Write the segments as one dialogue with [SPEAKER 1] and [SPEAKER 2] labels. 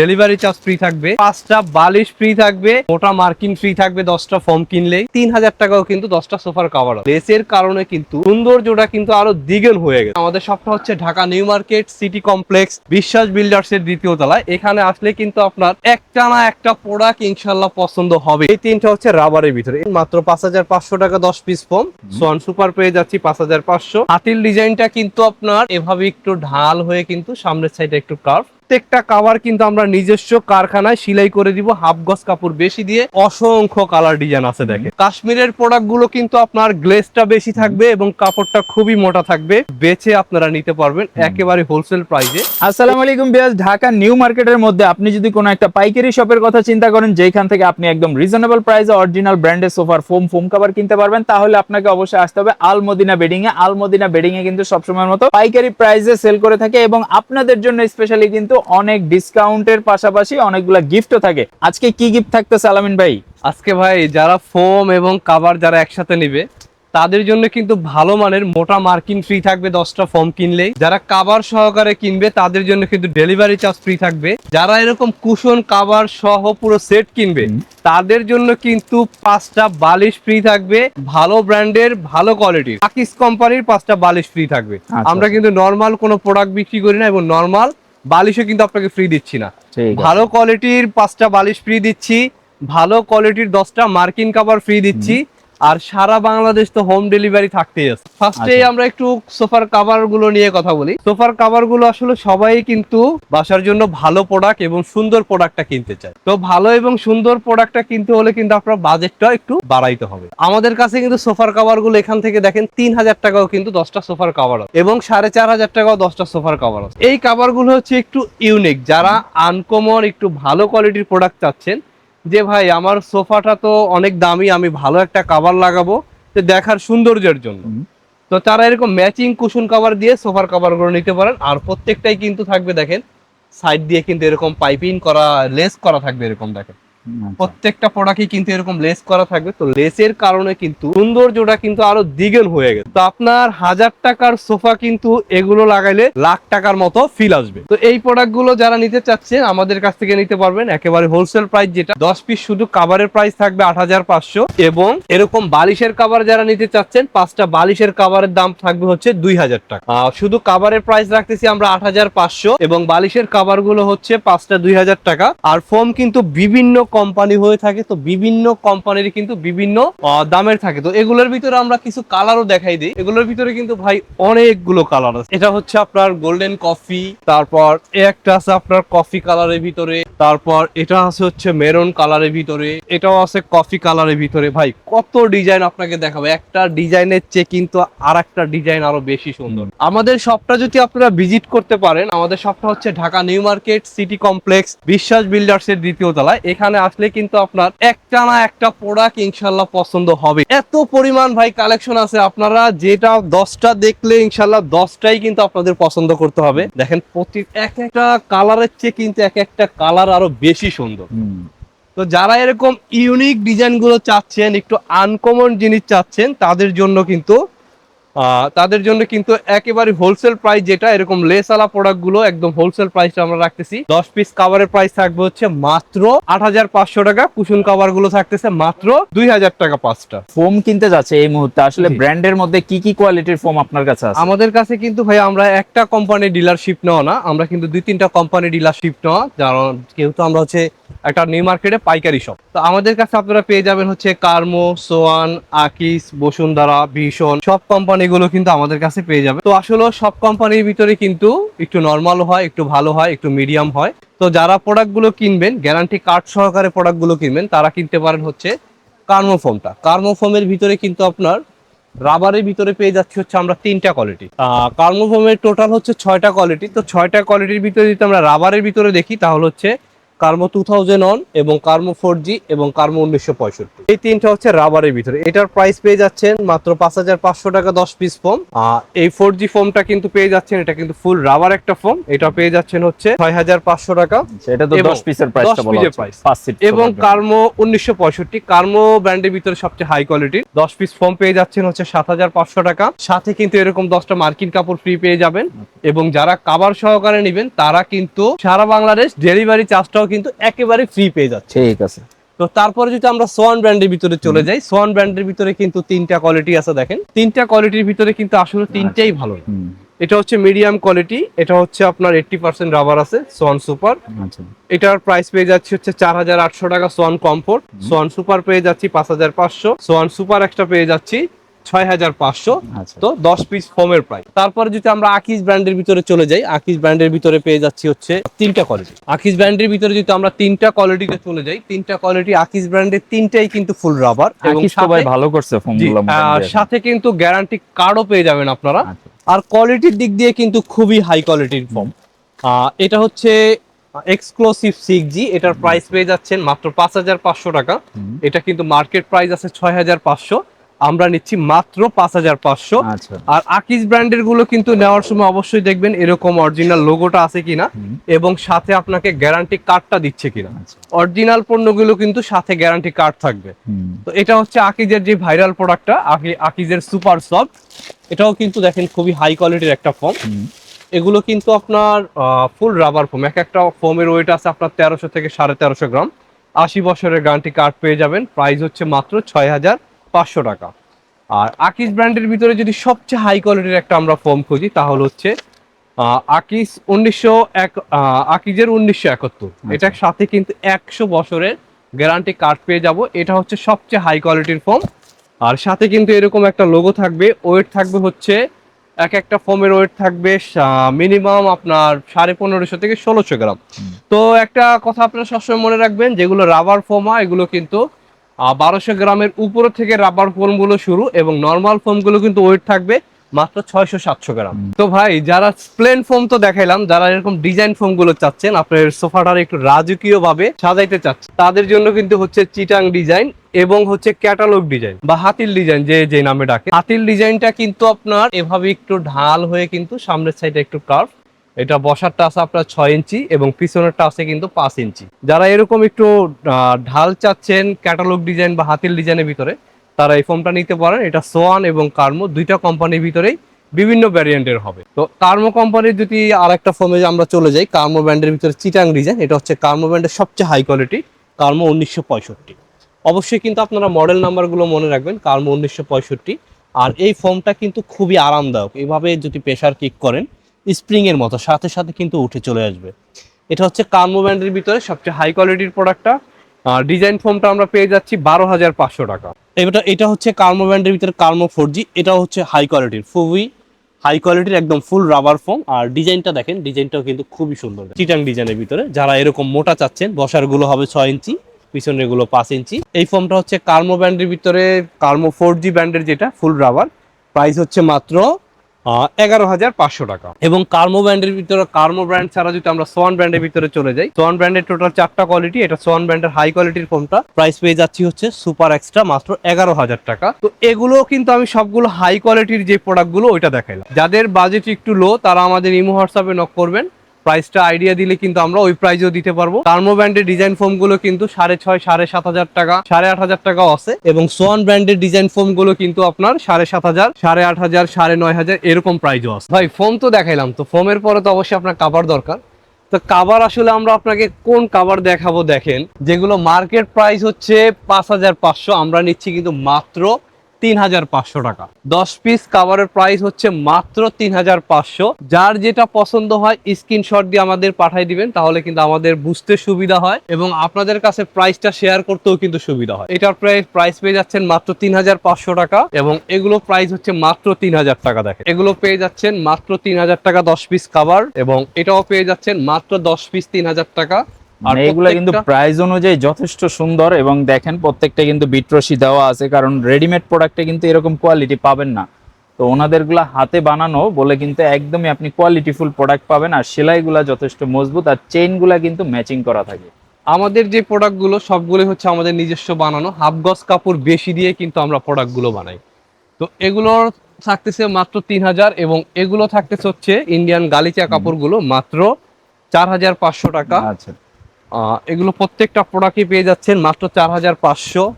[SPEAKER 1] Delivery charge free থাকবে পাঁচটা বালিশ ফ্রি থাকবে মোটা মার্কিন ফ্রি থাকবে দশটা ফর্ম কিনলেই। তিন হাজার টাকাও কিন্তু দশটা সোফার কাভার লেসের কারণে কিন্তু সৌন্দর্যটা কিন্তু আরও দ্বিগুণ হয়ে গেছে। আমাদের সবটা হচ্ছে Dhaka new market city complex Biswas builders এর দ্বিতীয় তলায়। এখানে আসলে কিন্তু আপনার একটা না একটা প্রোডাক্ট ইনশাল্লাহ পছন্দ হবে। এই তিনটা হচ্ছে রাবারের ভিতরে। মাত্র পাঁচ হাজার পাঁচশো টাকা দশ পিস ফোম সোয়ান সুপার পেয়ে যাচ্ছি পাঁচ হাজার পাঁচশো। হাতিল ডিজাইনটা কিন্তু আপনার এভাবে একটু ঢাল হয়ে কিন্তু সামনের সাইডে একটু কার্ভ প্রত্যেকটা কাভার কিন্তু আমরা নিজস্ব কারখানায় সেলাই করে দিব হাফ গজ কাপড় বেশি দিয়ে। অসংখ্য কালার ডিজাইন আছে দেখে কাশ্মীরের প্রোডাক্টগুলো কিন্তু আপনার গ্লেসটা বেশি থাকবে এবং কাপড়টা খুবই মোটা থাকবে। বেছে আপনারা নিতে পারবেন একেবারে হোলসেল প্রাইসে
[SPEAKER 2] আসসালামু আলাইকুম বিয়াস ঢাকা নিউ মার্কেটের মধ্যে আপনি যদি কোনো একটা পাইকারি শপের কথা চিন্তা করেন যেখান থেকে আপনি একদম রিজনেবল প্রাইসে অরিজিনাল ব্র্যান্ডের সোফার ফোম ফোম কাভার কিনতে পারবেন তাহলে আপনাকে অবশ্যই আসতে হবে আলমদিনা বেডিং এ আলমদিনা বেডিং এ কিন্তু সবসময়ের মতো পাইকারি প্রাইসে সেল করে থাকে এবং আপনাদের জন্য স্পেশালি কিন্তু অনেক ডিসকাউন্টের পাশাপাশি অনেকগুলা গিফটও থাকে। আজকে কি গিফট থাকতো সালামিন ভাই?
[SPEAKER 1] আজকে ভাই যারা ফোম এবং কাভার যারা একসাথে নিবে তাদের জন্য কিন্তু ভালো মানের মোটা মার্কিন ফ্রি থাকবে দশটা ফোম কিনলেই। যারা কাভার সহকারে কিনবে তাদের জন্য কিন্তু ডেলিভারি চার্জ ফ্রি থাকবে। যারা এরকম কুশন কাভার সহ পুরো সেট কিনবে তাদের জন্য কিন্তু পাঁচটা বালিশ ফ্রি থাকবে ভালো ব্র্যান্ডের ভালো কোয়ালিটির পাকিস কোম্পানির পাঁচটা বালিশ ফ্রি থাকবে।
[SPEAKER 2] আচ্ছা।
[SPEAKER 1] আমরা কিন্তু নর্মাল কোনো প্রোডাক্ট বিক্রি করি না এবং নর্মাল বালিশও কিন্তু আপনাকে ফ্রি দিচ্ছি না। ভালো কোয়ালিটির পাঁচটা বালিশ ফ্রি দিচ্ছি ভালো কোয়ালিটির দশটা মার্কিন কাভার ফ্রি দিচ্ছি। আর সারা বাংলাদেশ তো হোম ডেলিভারি থাকতেই আছে। ফার্স্টে
[SPEAKER 2] আচ্ছা।
[SPEAKER 1] আমরা একটু সোফার কাভারগুলো নিয়ে কথা বলি। সোফার কাভারগুলো আসলে সবাই কিন্তু বাসার জন্য ভালো প্রোডাক্ট এবং সুন্দর প্রোডাক্টটা কিনতে চায়। তো ভালো এবং সুন্দর প্রোডাক্টটা কিনতে হলে কিন্তু আপনার বাজেটটা একটু বাড়াইতে হবে। আমাদের কাছে কিন্তু সোফার কাভারগুলো এখান থেকে দেখেন তিন হাজার টাকাও কিন্তু দশটা সোফার কাভার আছে এবং সাড়ে চার হাজার টাকাও দশটা সোফার কাভার আছে। এই কাভারগুলো হচ্ছে একটু ইউনিক যারা আনকমন একটু ভালো কোয়ালিটির প্রোডাক্ট চাচ্ছেন যে ভাই আমার সোফাটা তো অনেক দামি আমি ভালো একটা কাভার লাগাবো তো দেখার সৌন্দর্যের জন্য তো তারা এরকম ম্যাচিং কুশন কাভার দিয়ে সোফার কাভারগুলো নিতে পারেন আর প্রত্যেকটাই কিন্তু থাকবে দেখেন সাইড দিয়ে কিন্তু এরকম পাইপিং করা লেস করা থাকবে এরকম দেখেন। প্রত্যেকটা প্রোডাক্টই কিন্তু এরকম লেস করা থাকবে। তো লেসের কারণে কিন্তু সৌন্দর্যটা কিন্তু আরও দ্বিগুণ হয়ে গেছে। তো আপনার হাজার টাকার সোফা কিন্তু এগুলো লাগাইলে লাখ টাকার মতো ফিল আসবে। তো এই যারা নিতে চাচ্ছেন, আমাদের কাছ থেকে নিতে পারবেন। একেবারে হোলসেল প্রাইস যেটা, দশ পিস শুধু কাভারের প্রাইস থাকবে আট হাজার পাঁচশো। এবং এরকম বালিশের কাভার যারা নিতে চাচ্ছেন, পাঁচটা বালিশের কাভারের দাম থাকবে হচ্ছে দুই হাজার টাকা। শুধু কাভারের প্রাইস রাখতেছি আমরা আট হাজার পাঁচশো এবং বালিশের কাভারগুলো হচ্ছে পাঁচটা দুই হাজার টাকা। আর ফোম কিন্তু বিভিন্ন কোম্পানি হয়ে থাকে, তো বিভিন্ন কোম্পানির কিন্তু বিভিন্ন দামের থাকে। তো এগুলোর ভিতরে আমরা কিছু কালারও দেখাই দিই। এগুলোর ভিতরে কিন্তু ভাই অনেকগুলো কালার আছে। এটা হচ্ছে আপনার গোল্ডেন কফি তারপর একটা আছে আপনার কফি কালারের ভিতরে, তারপর এটা আছে হচ্ছে মেরুন কালারের ভিতরে, এটাও আছে কফি কালারের ভিতরে। ভাই, কত ডিজাইন আপনাকে দেখাবো। একটা ডিজাইনের চেয়ে কিন্তু আর একটা ডিজাইন আরও বেশি সুন্দর। আমাদের শপটা যদি আপনারা ভিজিট করতে পারেন, আমাদের শপটা হচ্ছে Dhaka new market city complex, Biswas builders এর দ্বিতীয় তলায়। এখানে আসলে কিন্তু আপনার একটা না একটা প্রোডাক্ট ইনশাল্লাহ পছন্দ হবে। এত পরিমাণ ভাই কালেকশন আছে আপনারা যেটা দশটা দেখলে ইনশাল্লাহ দশটাই কিন্তু আপনাদের পছন্দ করতে হবে। দেখেন প্রতি এক একটা কালারের চেয়ে কিন্তু এক একটা কালার আরও বেশি সুন্দর। তো যারা এরকম ইউনিক ডিজাইনগুলো চাচ্ছেন একটু আনকমন জিনিস চাচ্ছেন তাদের জন্য কিন্তু তাদের জন্য কিন্তু একেবারে হোলসেল প্রাইস যেটা এরকম লেসালা প্রোডাক্টগুলো একদম হোলসেল প্রাইসটা আমরা রাখতেছি। দশ পিস কাভারের প্রাইস থাকবে হচ্ছে মাত্র আট হাজার পাঁচশো টাকা কুশন কাভারগুলো থাকতেছে মাত্র দুই হাজার টাকা পাঁচটা।
[SPEAKER 2] ফোম কিনতে যাচ্ছে এই মুহূর্তে আসলে। ব্র্যান্ডের মধ্যে কি কি কোয়ালিটির ফোম আপনার কাছে আছে?
[SPEAKER 1] আমাদের কাছে কিন্তু ভাই আমরা একটা কোম্পানি ডিলারশিপ নেওয়া না আমরা কিন্তু দুই তিনটা কোম্পানি ডিলারশিপ নেওয়া কারণ যেহেতু আমরা হচ্ছে একটা নিউ মার্কেটে পাইকারি শপ তো আমাদের কাছে আপনারা পেয়ে যাবেন হচ্ছে কার্মো সোয়ান আকিস বসুন্ধরা ভীষণ সব কোম্পানিগুলো কিন্তু আমাদের কাছে পেয়ে যাবে। তো আসলে সব কোম্পানির ভিতরে কিন্তু একটু নর্মাল হয়, একটু ভালো হয়, একটু মিডিয়াম হয়। তো যারা প্রোডাক্টগুলো কিনবেন গ্যারান্টি কার্ড সহকারে প্রোডাক্টগুলো কিনবেন, তারা কিনতে পারেন হচ্ছে কার্মো ফোমটা কার্মো ভিতরে কিন্তু আপনার রাবারের ভিতরে পেয়ে যাচ্ছি হচ্ছে আমরা তিনটা কোয়ালিটি কার্মোফোমের টোটাল হচ্ছে ছয়টা কোয়ালিটি তো ছয়টা কোয়ালিটির ভিতরে যদি আমরা রাবারের ভিতরে দেখি, তাহলে হচ্ছে কার্মো টু থাউজেন্ড অন এবং কার্মো ফোর জি এবং কার্মো উনিশশো পঁয়ষট্টি। এই তিনটা হচ্ছে রাবারের ভিতরে। এটার প্রাইস পেয়ে যাচ্ছেন মাত্র পাঁচ হাজার পাঁচশো টাকা দশ পিস ফোম এই ফোর জি ফোমটা কিন্তু পেয়ে যাচ্ছেন এটা কিন্তু ফুল রাবার একটা ফোম এটা পেয়ে যাচ্ছেন হচ্ছে ছয় হাজার পাঁচশো টাকা।
[SPEAKER 2] তো
[SPEAKER 1] এবং
[SPEAKER 2] 10 পিসের প্রাইসটা
[SPEAKER 1] 10
[SPEAKER 2] বলা
[SPEAKER 1] পিসের
[SPEAKER 2] হচ্ছে।
[SPEAKER 1] price।
[SPEAKER 2] পাঁচ সিট
[SPEAKER 1] এবং কার্মো উনিশশো পঁয়ষট্টি কার্মো ব্র্যান্ডের ভিতরে সবচেয়ে হাই কোয়ালিটির দশ পিস ফোম পেয়ে যাচ্ছেন হচ্ছে সাত হাজার পাঁচশো টাকা। সাথে কিন্তু এরকম দশটা মার্কিন কাপড় ফ্রি পেয়ে যাবেন। এবং যারা কাবার সহকারে নেবেন তারা কিন্তু সারা বাংলাদেশ ডেলিভারি চার্জটাও কিন্তু একেবারে ফ্রি পেয়ে যাচ্ছে।
[SPEAKER 2] ঠিক আছে।
[SPEAKER 1] তো তারপরে যদি আমরা সোয়ান ব্র্যান্ডের ভিতরে চলে যাই সোয়ান ব্র্যান্ডের ভিতরে কিন্তু তিনটা কোয়ালিটি আছে দেখেন। তিনটা কোয়ালিটির ভিতরে কিন্তু আসলে তিনটাই ভালো। এটা হচ্ছে মিডিয়াম কোয়ালিটি এটা হচ্ছে আপনার এইটটি পার্সেন্ট রাবার আছে সোয়ান সুপার
[SPEAKER 2] আচ্ছা।
[SPEAKER 1] এটার প্রাইস পেয়ে যাচ্ছে হচ্ছে চার হাজার আটশো টাকা সোয়ান কমফোর্ট সোয়ান সুপার পেয়ে যাচ্ছি পাঁচ হাজার পাঁচশো। সোয়ান সুপার একটা পেয়ে যাচ্ছি ছয় হাজার পাঁচশো
[SPEAKER 2] আচ্ছা।
[SPEAKER 1] তো দশ পিস ফোমের প্রাইস তারপরে যদি আমরা ব্র্যান্ডের ভিতরে চলে যাই ব্র্যান্ডের ভিতরে পেয়ে যাচ্ছি হচ্ছে তিনটা কোয়ালিটি ব্র্যান্ডের ভিতরে যদি আমরা তিনটা কোয়ালিটিতে চলে যাই তিনটা কোয়ালিটি ব্র্যান্ডের তিনটাই কিন্তু ফুল রাবার এবং
[SPEAKER 2] ভালো করছে
[SPEAKER 1] সাথে কিন্তু গ্যারান্টি কার্ডও পেয়ে যাবেন আপনারা।
[SPEAKER 2] আচ্ছা।
[SPEAKER 1] আর কোয়ালিটির দিক দিয়ে কিন্তু খুবই হাই কোয়ালিটির ফোম এটা হচ্ছে এক্সক্লুসিভ সিক্স জি এটার প্রাইস পেয়ে যাচ্ছেন মাত্র পাঁচ হাজার পাঁচশো টাকা। এটা কিন্তু মার্কেট প্রাইস আছে ছয় হাজার পাঁচশো। আমরা নিচ্ছি মাত্র পাঁচ হাজার পাঁচশো।
[SPEAKER 2] আচ্ছা।
[SPEAKER 1] আর আকিস ব্র্যান্ডেরগুলো কিন্তু নেওয়ার সময় অবশ্যই দেখবেন এরকম অরিজিনাল লোগোটা আছে কিনা এবং সাথে আপনাকে গ্যারান্টি কার্ডটা দিচ্ছে কিনা।
[SPEAKER 2] আচ্ছা।
[SPEAKER 1] অরিজিনাল পণ্যগুলো কিন্তু সাথে গ্যারান্টি কার্ড থাকবে। তো এটা হচ্ছে আকিজের যে ভাইরাল প্রোডাক্টটা আকিজের সুপার সফট এটাও কিন্তু দেখেন খুবই হাই কোয়ালিটির একটা ফর্ম এগুলো কিন্তু আপনার ফুল রাবার ফোম এক একটা ফোমের ওয়েট আছে আপনার তেরোশো থেকে সাড়ে তেরোশো গ্রাম। আশি বছরের গ্যারান্টি কার্ড পেয়ে যাবেন। প্রাইস হচ্ছে মাত্র ছয় হাজার পাঁচশো টাকা। আর আকিস ব্র্যান্ডের ভিতরে যদি সবচেয়ে হাই কোয়ালিটির একটা আমরা ফোম খুঁজি তাহলে হচ্ছে আকিস উনিশশো এক আকিজের উনিশশো একাত্তর। এটার সাথে কিন্তু একশো বছরের গ্যারান্টি কার্ড পেয়ে যাব। এটা হচ্ছে সবচেয়ে হাই কোয়ালিটির ফোম আর সাথে কিন্তু এরকম একটা লোগো থাকবে। ওয়েট থাকবে হচ্ছে এক একটা ফোমের ওয়েট থাকবে মিনিমাম আপনার সাড়ে পনেরোশো থেকে ষোলোশো গ্রাম। তো একটা কথা আপনারা সবসময় মনে রাখবেন যেগুলো রাবার ফোম হয় এগুলো কিন্তু বারোশো গ্রামের উপরে থেকে রাবার ফোমগুলো শুরু এবং নর্মাল ফোমগুলো কিন্তু ওয়েট থাকবে মাত্র ছয়শো সাতশো গ্রাম। তো ভাই যারা প্লেন ফোম তো দেখাইলাম যারা এরকম ডিজাইন ফোমগুলো চাচ্ছেন আপনার সোফাটার একটু রাজকীয় ভাবে সাজাইতে চাচ্ছেন তাদের জন্য কিন্তু হচ্ছে চিটাং ডিজাইন এবং হচ্ছে ক্যাটালগ ডিজাইন বা হাতিল ডিজাইন যে যে নামে ডাকে। হাতিল ডিজাইনটা কিন্তু আপনার এভাবে একটু ঢাল হয়ে কিন্তু সামনের সাইডে একটু কার্ভ এটা বসারটা আছে আপনার ছয় ইঞ্চি এবং পিছনেরটা আছে কিন্তু পাঁচ ইঞ্চি। যারা এরকম একটু ঢাল চাচ্ছেন ক্যাটালগ ডিজাইন বা হাতিল ডিজাইনের ভিতরে, তারা এই ফোমটা নিতে পারেন। এটা সোয়ান এবং কার্মো দুইটা কোম্পানির ভিতরেই বিভিন্ন ভ্যারিয়েন্টের হবে। তো কার্মো কোম্পানির যদি আর একটা ফোমে আমরা চলে যাই, কার্মো ব্র্যান্ডের ভিতরে চিটাং ডিজাইন এটা হচ্ছে কার্মো ব্র্যান্ডের সবচেয়ে হাই কোয়ালিটি কার্মো উনিশশো পঁয়ষট্টি। অবশ্যই কিন্তু আপনারা মডেল নাম্বারগুলো মনে রাখবেন, কার্মো উনিশশো পঁয়ষট্টি। আর এই ফোমটা কিন্তু খুবই আরামদায়ক। এভাবে যদি প্রেশার কিক করেন স্প্রিং এর মতো, সাথে সাথে কিন্তু উঠে চলে আসবে। এটা হচ্ছে কার্মো ব্র্যান্ডের ভিতরে সবচেয়ে হাই কোয়ালিটির প্রোডাক্টটা ডিজাইন ফোমটা আমরা পেয়ে যাচ্ছি বারো হাজার পাঁচশো টাকা। এটা এটা হচ্ছে কার্মো ব্র্যান্ডের ভিতরে কার্মো ফোর জি এটা হচ্ছে হাই কোয়ালিটির খুবই হাই কোয়ালিটির একদম ফুল রাবার ফোম আর ডিজাইনটা দেখেন ডিজাইনটাও কিন্তু খুবই সুন্দর। চিটাং ডিজাইনের ভিতরে, যারা এরকম মোটা চাচ্ছেন বসারগুলো হবে ছয় ইঞ্চি পিছনেরগুলো পাঁচ ইঞ্চি। এই ফোমটা হচ্ছে কার্মো ব্র্যান্ডের ভিতরে, কার্মো ফোর জি ব্র্যান্ডের যেটা ফুল রাবার প্রাইস হচ্ছে মাত্র এগারো হাজার পাঁচশো টাকা। এবং কার্মো ব্র্যান্ডের ভিতরে, কার্মো ব্র্যান্ড ছাড়া যদি আমরা সোয়ান ব্র্যান্ডের ভিতরে চলে যাই, সোয়ান ব্র্যান্ডের টোটাল চারটা কোয়ালিটি এটা সোয়ান ব্র্যান্ডের হাই কোয়ালিটির ফোনটা প্রাইস পেয়ে যাচ্ছি হচ্ছে সুপার এক্সট্রা মাত্র এগারো হাজার টাকা। তো এগুলো কিন্তু আমি সবগুলো হাই কোয়ালিটির যে প্রোডাক্টগুলো ওইটা দেখাইলাম। যাদের বাজেট একটু লো তারা আমাদের ইমো হোয়াটসঅ্যাপে নক করবেন। প্রাইসটা আইডিয়া দিলে কিন্তু আমরা ওই প্রাইসও দিতে পারব। টার্মো ব্র্যান্ডের ডিজাইন ফোমগুলো কিন্তু সাড়ে ছয়, সাড়ে সাত হাজার টাকা, সাড়ে আট হাজার টাকাও আছে। এবং সোয়ান ব্র্যান্ডের ডিজাইন ফোমগুলো কিন্তু আপনার সাড়ে সাত হাজার, সাড়ে আট হাজার, সাড়ে নয় হাজার এরকম প্রাইসও আছে। ভাই ফোম তো দেখাইলাম, তো ফোমের পরে তো অবশ্যই আপনার কাভার দরকার। তো কাভার আসলে আমরা আপনাকে কোন কাভার দেখাবো দেখেন, যেগুলো মার্কেট প্রাইস হচ্ছে পাঁচ হাজার পাঁচশো, আমরা নিচ্ছি কিন্তু মাত্র তিন হাজার পাঁচশো টাকা। দশ পিস কাভারের প্রাইস হচ্ছে মাত্র তিন হাজার পাঁচশো। যার যেটা পছন্দ হয় স্ক্রিনশট দিয়ে আমাদের পাঠিয়ে দিবেন, তাহলে কিন্তু আমাদের বুঝতে সুবিধা হয় এবং আপনাদের কাছে প্রাইসটা শেয়ার করতেও কিন্তু সুবিধা হয়। এটার প্রাইস প্রাইস পেয়ে যাচ্ছেন মাত্র তিন হাজার পাঁচশো টাকা এবং এগুলো প্রাইস হচ্ছে মাত্র তিন হাজার টাকা দেখেন। এগুলো পেয়ে যাচ্ছেন মাত্র তিন হাজার টাকা দশ পিস কাভার এবং এটাও পেয়ে যাচ্ছেন মাত্র দশ পিস তিন হাজার টাকা। আর
[SPEAKER 2] এগুলো কিন্তু প্রাইস অনুযায়ী যথেষ্ট সুন্দর এবং দেখেন প্রত্যেকটা কিন্তু বিটরসি দেওয়া আছে কারণ রেডিমেড প্রোডাক্টে কিন্তু এরকম কোয়ালিটি পাবেন না। তো ওনাদেরগুলা হাতে বানানো বলে কিন্তু একদমই আপনি কোয়ালিটিফুল প্রোডাক্ট পাবেন আর সেলাইগুলা যথেষ্ট মজবুত আর চেইনগুলা কিন্তু ম্যাচিং করা থাকে।
[SPEAKER 1] আমাদের যে প্রোডাক্টগুলো সবগুলো হচ্ছে আমাদের নিজস্ব বানানো। হাফ গজ কাপড় বেশি দিয়ে কিন্তু আমরা প্রোডাক্টগুলো বানাই। তো এগুলোর থাকতেছে মাত্র তিন হাজার এবং এগুলো থাকতেছে হচ্ছে ইন্ডিয়ান গালিচা কাপড়গুলো মাত্র চার হাজার পাঁচশো টাকা।
[SPEAKER 2] আচ্ছা।
[SPEAKER 1] এগুলো প্রত্যেকটা প্রোডাক্টই পেয়ে যাচ্ছেন মাত্র চার হাজার পাঁচশো।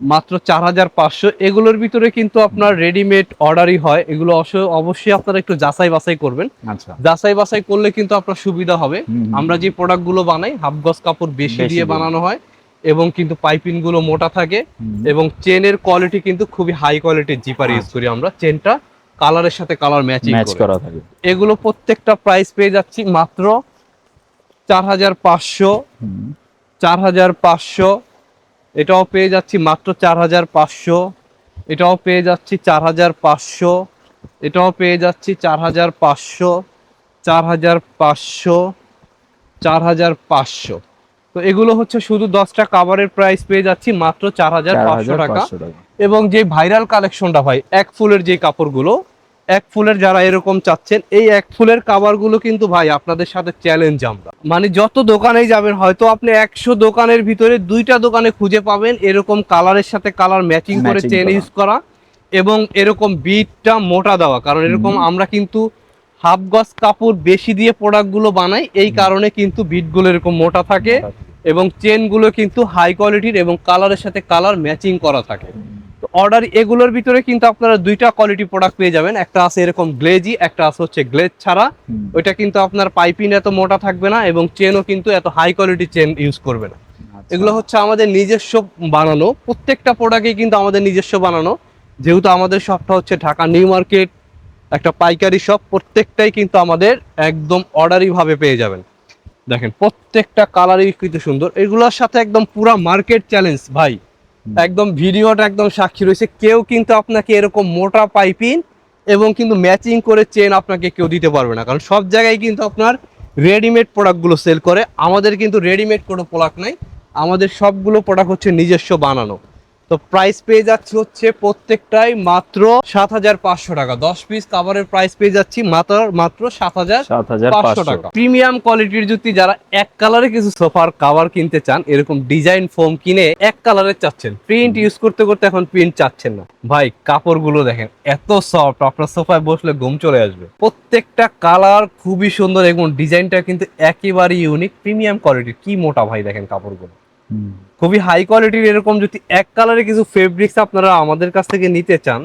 [SPEAKER 1] মাত্র চার হাজার পাঁচশো। এগুলোর ভিতরে কিন্তু আপনার রেডিমেড অর্ডারই হয়। এগুলো অবশ্য- অবশ্যই আপনারা একটু যাচাই বাছাই করবেন।
[SPEAKER 2] আচ্ছা।
[SPEAKER 1] যাচাই বাছাই করলে কিন্তু আপনার সুবিধা হবে। আমরা যে প্রোডাক্টগুলো বানাই হাফ গজ কাপড় বেশি দিয়ে। বানানো হয় এবং কিন্তু পাইপিংগুলো মোটা থাকে এবং চেনের কোয়ালিটি কিন্তু খুবই হাই কোয়ালিটির জিপার ইউজ। করি আমরা। চেনটা কালারের সাথে কালার ম্যাচিং করা।
[SPEAKER 2] থাকে।
[SPEAKER 1] এগুলো প্রত্যেকটা প্রাইস পেয়ে যাচ্ছি মাত্র চার হাজার পাঁচশো। চার হাজার পাঁচশো। এটাও পেয়ে যাচ্ছি মাত্র চার হাজার পাঁচশো। এটাও পেয়ে যাচ্ছি চার হাজার পাঁচশো। এটাও পেয়ে যাচ্ছি চার হাজার পাঁচশো। চার হাজার পাঁচশো। চার হাজার পাঁচশো। তো এগুলো হচ্ছে শুধু দশটা কাভারের প্রাইস পেয়ে যাচ্ছি মাত্র চার হাজার পাঁচশো টাকা।
[SPEAKER 2] 4500 টাকা।
[SPEAKER 1] এবং যে ভাইরাল কালেকশনটা ভাই এক ফুলের যে কাপড়গুলো এক ফুলের যারা এরকম চাচ্ছেন এই এক ফুলের কাভারগুলো কিন্তু ভাই আপনাদের সাথে চ্যালেঞ্জ আমরা। মানে যত দোকানেই যাবেন হয়তো আপনি একশো দোকানের ভিতরে দুইটা দোকানে খুঁজে পাবেন এরকম কালারের সাথে কালার ম্যাচিং করে চেন ইউজ করা। এবং এরকম বিটটা মোটা দেওয়া। কারণ এরকম আমরা কিন্তু হাফ গজ কাপড় বেশি দিয়ে প্রোডাক্টগুলো বানাই এই কারণে কিন্তু বিটগুলো এরকম মোটা থাকে এবং চেনগুলো কিন্তু হাই কোয়ালিটির এবং কালারের সাথে কালার ম্যাচিং করা থাকে। তো অর্ডার এগুলোর ভিতরে কিন্তু আপনারা দুইটা কোয়ালিটি প্রোডাক্ট পেয়ে যাবেন। একটা আছে এরকম গ্লেজি একটা আছে হচ্ছে গ্লেজ ছাড়া। ওইটা কিন্তু আপনার পাইপিং এত মোটা থাকবে না এবং চেনও কিন্তু এত হাই কোয়ালিটি চেন ইউজ করবে না।
[SPEAKER 2] আচ্ছা।
[SPEAKER 1] এগুলো হচ্ছে আমাদের নিজস্ব বানানো। প্রত্যেকটা প্রোডাক্টই কিন্তু আমাদের নিজস্ব বানানো। যেহেতু আমাদের শপটা হচ্ছে ঢাকা নিউ মার্কেট একটা পাইকারি শপ প্রত্যেকটাই কিন্তু আমাদের একদম অর্ডারি ভাবে পেয়ে যাবেন। দেখেন প্রত্যেকটা কালারই কিন্তু সুন্দর। এগুলোর সাথে একদম পুরা মার্কেট চ্যালেঞ্জ ভাই। একদম ভিডিওটা একদম সাক্ষী রয়েছে। কেউ কিন্তু আপনাকে এরকম মোটা পাইপিং এবং কিন্তু ম্যাচিং করে চেন আপনাকে কেউ দিতে পারবে না। কারণ সব জায়গায় কিন্তু আপনার রেডিমেড প্রোডাক্টগুলো সেল করে। আমাদের কিন্তু রেডিমেড কোনো প্রোডাক্ট নাই। আমাদের সবগুলো প্রোডাক্ট হচ্ছে নিজস্ব বানানো। তো প্রাইস পেয়ে যাচ্ছে হচ্ছে প্রত্যেকটাই মাত্র সাত হাজার পাঁচশো টাকা। দশ পিস কাভারের প্রাইস পেয়ে যাচ্ছি মাত্র মাত্র সাত হাজার পাঁচশো টাকা। প্রিমিয়াম কোয়ালিটির যদি যারা এক কালারে কিছু সোফার কাভার কিনতে চান এরকম ডিজাইন ফোম কিনে এক কালারের চাচ্ছেন। প্রিন্ট ইউজ করতে করতে এখন প্রিন্ট চাচ্ছেন না। ভাই কাপড়গুলো দেখেন এত সফট আপনার সোফায় বসলে ঘুম চলে আসবে। প্রত্যেকটা কালার খুবই সুন্দর এবং ডিজাইনটা কিন্তু একেবারে ইউনিক প্রিমিয়াম কোয়ালিটির কি মোটা ভাই দেখেন কাপড়গুলো। খুবই হাই কোয়ালিটির এরকম যদি এক কালারে কিছু ফেব্রিক্স আপনারা আমাদের কাছ থেকে নিতে চান,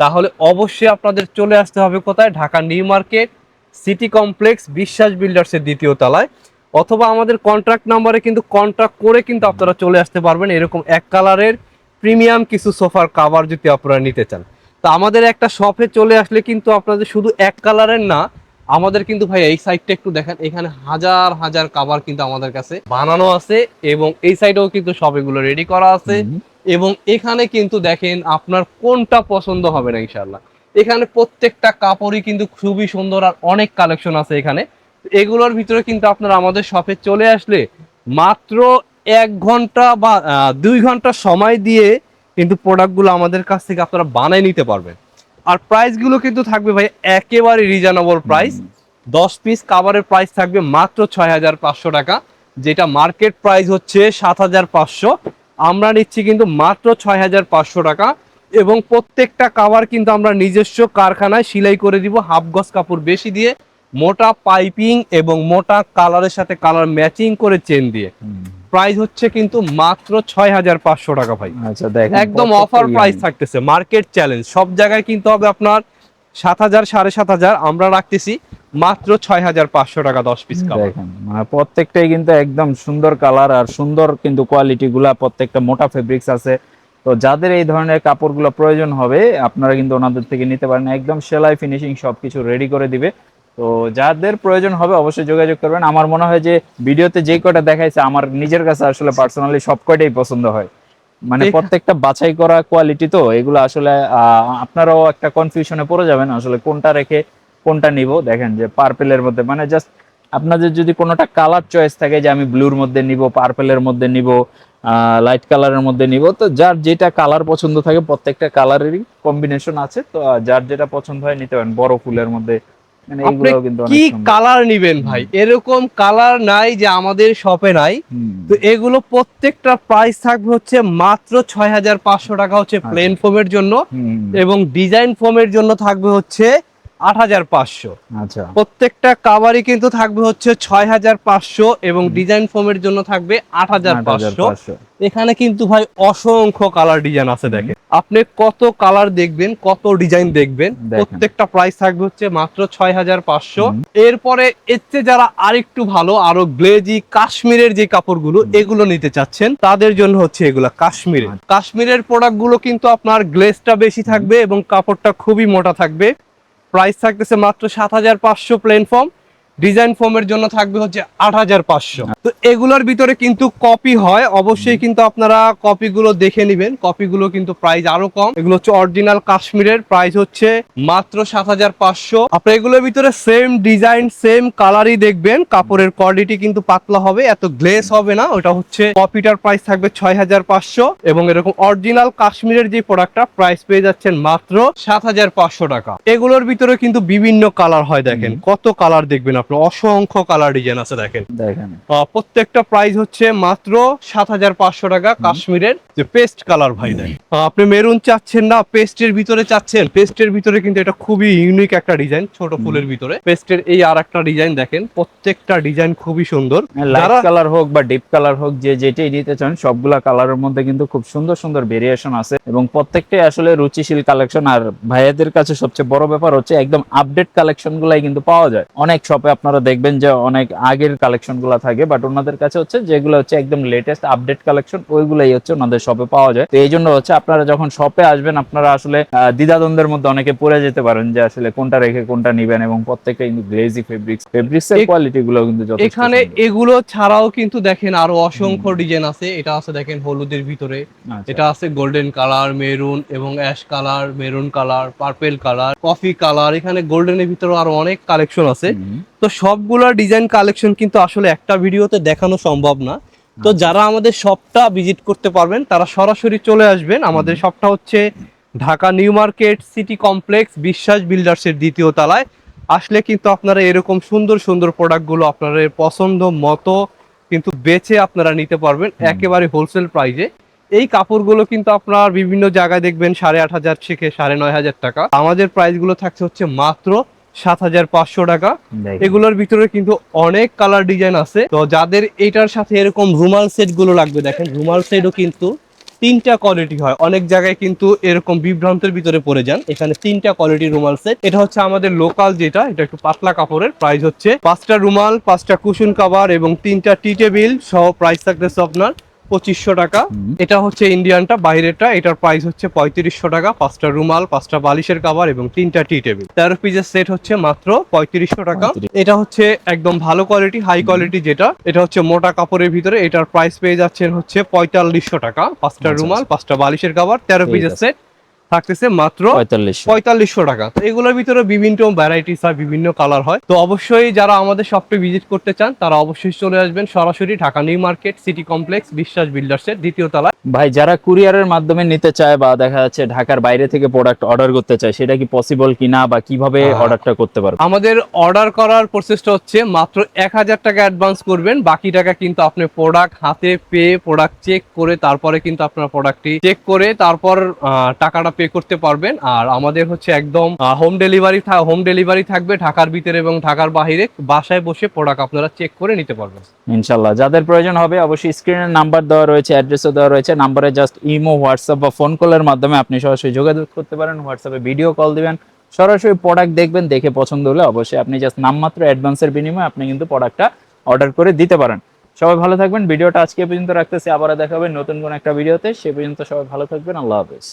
[SPEAKER 1] তাহলে অবশ্যই আপনাদের চলে আসতে হবে কোথায়? Dhaka new market city complex Biswas বিল্ডার্সের দ্বিতীয় তলায়। অথবা আমাদের কন্ট্রাক্ট নাম্বারে কিন্তু কন্ট্রাক্ট করে কিন্তু আপনারা চলে আসতে পারবেন এরকম এক কালারের প্রিমিয়াম কিছু সোফার কাভার যদি আপনারা নিতে চান। তো আমাদের একটা শপে চলে আসলে কিন্তু আপনাদের শুধু এক কালারের না আমাদের কিন্তু ভাই এই সাইডটা একটু দেখেন এখানে হাজার হাজার কাভার কিন্তু আমাদের কাছে বানানো আছে এবং এই সাইডেও কিন্তু সব এগুলো রেডি করা আছে এবং এখানে কিন্তু দেখেন আপনার কোনটা পছন্দ হবে না ইনশাল্লাহ এখানে প্রত্যেকটা কাপড়ই কিন্তু খুবই সুন্দর আর অনেক কালেকশন আছে এখানে। এগুলোর ভিতরে কিন্তু আপনারা আমাদের শপে চলে আসলে মাত্র এক ঘণ্টা বা দুই ঘণ্টা সময় দিয়ে কিন্তু প্রোডাক্টগুলো আমাদের কাছ থেকে আপনারা বানাই নিতে পারবেন। আর প্রাইসগুলো কিন্তু থাকবে ভাই একেবারে রিজনেবল প্রাইস দশ পিস কাভারের প্রাইস থাকবে মাত্র ছয় হাজার পাঁচশো টাকা যেটা মার্কেট প্রাইস হচ্ছে সাত হাজার পাঁচশো। আমরা নিচ্ছি কিন্তু মাত্র ছয় হাজার পাঁচশো টাকা এবং প্রত্যেকটা কাভার কিন্তু আমরা নিজস্ব কারখানায় সেলাই করে দিব হাফ গজ কাপড় বেশি দিয়ে মোটা পাইপিং এবং মোটা কালারের সাথে কালার ম্যাচিং করে চেন দিয়ে। প্রাইস হচ্ছে কিন্তু মাত্র ছয় হাজার পাঁচশো টাকা ভাই।
[SPEAKER 2] আচ্ছা দেখেন
[SPEAKER 1] একদম অফার। প্রাইস থাকতেছে মার্কেট চ্যালেঞ্জ সব জায়গায় কিন্তু হবে আপনার সাত হাজার সাড়ে সাত হাজার আমরা রাখতেছি মাত্র ছয় হাজার পাঁচশো টাকা দশ পিস
[SPEAKER 2] দেখেন মানে প্রত্যেকটাই কিন্তু একদম সুন্দর কালার আর সুন্দর কিন্তু কোয়ালিটি গুলা প্রত্যেকটা মোটা ফেব্রিক্স আছে। তো যাদের এই ধরনের কাপড়গুলো প্রয়োজন হবে আপনারা কিন্তু ওনাদের থেকে নিতে পারেন। একদম সেলাই ফিনিশিং সবকিছু রেডি করে দিবে। তো যাদের প্রয়োজন হবে অবশ্যই যোগাযোগ করবেন। আমার মনে হয় যে ভিডিওতে যে কয়টা দেখাইছে আমার নিজের কাছে আসলে পার্সোনালি সব কয়টাই পছন্দ হয়। মানে প্রত্যেকটা বাছাই করা কোয়ালিটি তো এগুলো আসলে আপনারাও একটা কনফিউশনে পড়ে যাবেন আসলে কোনটা রেখে কোনটা নিব। দেখেন যে পার্পেলের মধ্যে মানে জাস্ট আপনাদের যদি কোনোটা কালার চয়েস থাকে যে আমি ব্লুর মধ্যে নিব পার্পেলের মধ্যে নিব লাইট কালারের মধ্যে নিব তো যার যেটা কালার পছন্দ থাকে প্রত্যেকটা কালারেরই কম্বিনেশন আছে। তো যার যেটা পছন্দ হয় নিতে পারেন বড় ফুলের মধ্যে
[SPEAKER 1] আপনি
[SPEAKER 2] অনেক
[SPEAKER 1] কি কালার নিবেন ভাই? এরকম কালার নাই যে আমাদের শপে নাই। তো এগুলো প্রত্যেকটা প্রাইস থাকবে হচ্ছে মাত্র ছয় হাজার পাঁচশো টাকা হচ্ছে
[SPEAKER 2] আচ্ছা।
[SPEAKER 1] প্লেন ফোমের জন্য এবং ডিজাইন ফোমের জন্য থাকবে হচ্ছে আট হাজার পাঁচশো।
[SPEAKER 2] আচ্ছা।
[SPEAKER 1] প্রত্যেকটা কাভারই কিন্তু থাকবে হচ্ছে ছয় হাজার পাঁচশো এবং ডিজাইন ফোমের জন্য থাকবে আট হাজার পাঁচশো। এখানে কিন্তু ভাই অসংখ্য কালার ডিজাইন আছে দেখেন। আপনি কত কালার দেখবেন কত ডিজাইন দেখবেন প্রত্যেকটা প্রাইস থাকবে হচ্ছে মাত্র ছয় হাজার পাঁচশো। এরপরে এর চেয়ে যারা আরেকটু ভালো আরও গ্লেজি কাশ্মীরের যে কাপড়গুলো এগুলো নিতে চাচ্ছেন তাদের জন্য হচ্ছে এগুলা কাশ্মীরের।
[SPEAKER 2] আচ্ছা।
[SPEAKER 1] কাশ্মীরের প্রোডাক্টগুলো কিন্তু আপনার গ্লেজটা বেশি থাকবে এবং কাপড়টা খুবই মোটা থাকবে। প্রাইস থাকতেছে মাত্র সাত হাজার পাঁচশো প্লেন ফর্ম ডিজাইন ফর্মের জন্য থাকবে হচ্ছে আট হাজার পাঁচশো। তো এগুলোর ভিতরে কিন্তু কপি হয় অবশ্যই কিন্তু আপনারা কপিগুলো দেখে নেবেন। কপিগুলো কিন্তু প্রাইস আরও কম। এগুলো হচ্ছে অরিজিনাল কাশ্মীরের প্রাইস হচ্ছে মাত্র সাত হাজার পাঁচশো। আপনার এগুলোর ভিতরে সেম ডিজাইন সেম কালারই দেখবেন। কাপড়ের কোয়ালিটি কিন্তু পাতলা হবে এত গ্লেস হবে না। ওটা হচ্ছে কপিটার প্রাইস থাকবে ছয় হাজার পাঁচশো এবং এরকম অরিজিনাল কাশ্মীরের যে প্রোডাক্টটা প্রাইস পেয়ে যাচ্ছেন মাত্র সাত হাজার পাঁচশো টাকা। এগুলোর ভিতরে কিন্তু বিভিন্ন কালার হয় দেখেন। কত কালার দেখবেন আপনি অসংখ্য কালার ডিজাইন আছে দেখেন।
[SPEAKER 2] দেখেন।
[SPEAKER 1] প্রত্যেকটা প্রাইস হচ্ছে মাত্র সাত হাজার পাঁচশো টাকা কাশ্মীরের যে পেস্ট কালার ভাই দেয় আপনি মেরুন চাচ্ছেন না পেস্টের ভিতরে চাচ্ছেন পেস্টের ভিতরে কিন্তু এটা খুবই ইউনিক একটা ডিজাইন ছোট ফুলের ভিতরে। পেস্টের এই আর একটা ডিজাইন দেখেন প্রত্যেকটা ডিজাইন খুবই সুন্দর।
[SPEAKER 2] লাইট কালার হোক বা ডিপ কালার হোক যে যেটাই নিতে চান সবগুলা কালারের মধ্যে কিন্তু খুব সুন্দর সুন্দর ভেরিয়েশন আছে। এবং প্রত্যেকটাই আসলে রুচিশীল কালেকশন আর ভাইয়াদের কাছে সবচেয়ে বড় ব্যাপার হচ্ছে একদম আপডেট কালেকশন গুলাই কিন্তু পাওয়া যায়। অনেক শপে আপনারা দেখবেন যে অনেক আগের কালেকশনগুলা থাকে বাট ওনাদের কাছে হচ্ছে যেগুলো হচ্ছে একদম লেটেস্ট আপডেট কালেকশন ওইগুলাই হচ্ছে ওনাদের শপে পাওয়া যায়। তো এই জন্য হচ্ছে আপনারা যখন শপে আসবেন আপনারা আসলে দ্বিধাদ্বন্দ্বের মধ্যে অনেকে পড়ে যেতে পারেন যে আসলে কোনটা রেখে কোনটা নিবেন এবং প্রত্যেকটা কিন্তু গ্লেজি ফেব্রিক্স ফেব্রিক্স এর কোয়ালিটি গুলো কিন্তু যথেষ্ট
[SPEAKER 1] এখানে এগুলো ছাড়াও কিন্তু দেখেন আরও অসংখ্য ডিজাইন আছে। এটা আছে দেখেন হলুদের ভিতরে।
[SPEAKER 2] আচ্ছা।
[SPEAKER 1] এটা আছে গোল্ডেন কালার মেরুন এবং ash colour maroon colour purple colour coffee colour এখানে গোল্ডেনের ভিতরে আরও অনেক কালেকশন আছে। তো সবগুলা ডিজাইন কালেকশন কিন্তু আসলে একটা ভিডিওতে দেখানো সম্ভব না। তো যারা আমাদের শপটা ভিজিট করতে পারবেন তারা সরাসরি চলে আসবেন। আমাদের শপটা হচ্ছে Dhaka new market city complex Biswas বিল্ডার্সের দ্বিতীয় তলায়। আসলে কিন্তু আপনারা এরকম সুন্দর সুন্দর প্রোডাক্টগুলো আপনাদের পছন্দ মতো কিন্তু বেছে আপনারা নিতে পারবেন একেবারে হোলসেল প্রাইজে এই কাপড়গুলো কিন্তু আপনার বিভিন্ন জায়গায় দেখবেন সাড়ে আট হাজার থেকে সাড়ে নয় হাজার টাকা। আমাদের প্রাইসগুলো থাকছে হচ্ছে মাত্র সাত হাজার পাঁচশো টাকা। এগুলোর ভিতরে কিন্তু অনেক কালার ডিজাইন আছে। তো যাদের এটার সাথে এরকম রুমাল সেটগুলো লাগবে দেখেন রুমাল সেটও কিন্তু তিনটা কোয়ালিটি হয়। অনেক জায়গায় কিন্তু এরকম বিভ্রান্তের ভিতরে পড়ে যান। এখানে তিনটা কোয়ালিটি রুমাল সেট এটা হচ্ছে আমাদের লোকাল যেটা এটা একটু পাতলা কাপড়ের প্রাইস হচ্ছে। পাঁচটা রুমাল পাঁচটা কুশন কাভার এবং তিনটা টি টেবিল সহ প্রাইস থাকতেছে আপনার পঁচিশশো টাকা। এটা হচ্ছে ইন্ডিয়ানটা বাইরেটা এটার প্রাইস হচ্ছে পঁয়ত্রিশশো টাকা। পাঁচটা রুমাল পাঁচটা বালিশের কাভার এবং তিনটা টি টেবিল তেরো পিসের সেট হচ্ছে মাত্র পঁয়ত্রিশশো টাকা। এটা হচ্ছে একদম ভালো কোয়ালিটি হাই কোয়ালিটি যেটা। এটা হচ্ছে মোটা কাপড়ের ভিতরে। এটার প্রাইস পেয়ে যাচ্ছেন হচ্ছে পঁয়তাল্লিশশো টাকা। পাঁচটা রুমাল পাঁচটা বালিশের কাভার তেরো পিসের সেট থাকতেছে মাত্র
[SPEAKER 2] পঁয়তাল্লিশ
[SPEAKER 1] পঁয়তাল্লিশশো টাকা। তো এগুলোর ভিতরে বিভিন্ন ভ্যারাইটিস হয় বিভিন্ন কালার হয়। তো অবশ্যই যারা আমাদের শপটি ভিজিট করতে চান তারা অবশ্যই চলে আসবেন সরাসরি Dhaka new market city complex Biswas বিল্ডার্সের দ্বিতীয় তলায়।
[SPEAKER 2] ভাই যারা কুরিয়ারের মাধ্যমে নিতে চায় বা দেখা যাচ্ছে ঢাকার বাইরে থেকে প্রোডাক্ট অর্ডার করতে চায় সেটা কি পসিবল কিনা বা কীভাবে। অর্ডারটা করতে পারবে?
[SPEAKER 1] আমাদের অর্ডার করার প্রসেসটা হচ্ছে মাত্র এক হাজার টাকা অ্যাডভান্স করবেন। বাকি টাকা কিন্তু আপনি প্রোডাক্ট হাতে পেয়ে প্রোডাক্ট চেক করে তারপরে কিন্তু আপনার প্রোডাক্টটি চেক করে তারপর টাকাটা পে করতে পারবেন। আর আমাদের হচ্ছে একদম হোম ডেলিভারি হোম ডেলিভারি থাকবে ঢাকার ভিতরে এবং ঢাকার বাহিরে। বাসায় বসে প্রোডাক্ট আপনারা চেক করে নিতে পারবেন।
[SPEAKER 2] ইনশাল্লাহ যাদের প্রয়োজন হবে অবশ্যই স্ক্রিনের নাম্বার দেওয়া রয়েছে অ্যাড্রেসও দেওয়া রয়েছে। নাম্বারে জাস্ট ইমো হোয়াটসঅ্যাপ বা ফোন কলের মাধ্যমে আপনি সরাসরি যোগাযোগ করতে পারেন। হোয়াটসঅ্যাপে ভিডিও কল দিবেন। সরাসরি প্রোডাক্ট দেখবেন, দেখে পছন্দ হলে অবশ্যই আপনি জাস্ট নামমাত্র অ্যাডভান্সের বিনিময়ে আপনি কিন্তু প্রোডাক্টটা অর্ডার করে দিতে পারেন। সবাই ভালো থাকবেন। ভিডিওটা আজকে পর্যন্ত রাখতেছি। আবার দেখাবেন নতুন কোন একটা ভিডিওতে। সে পর্যন্ত সবাই ভালো থাকবেন। আল্লাহ হাফেজ।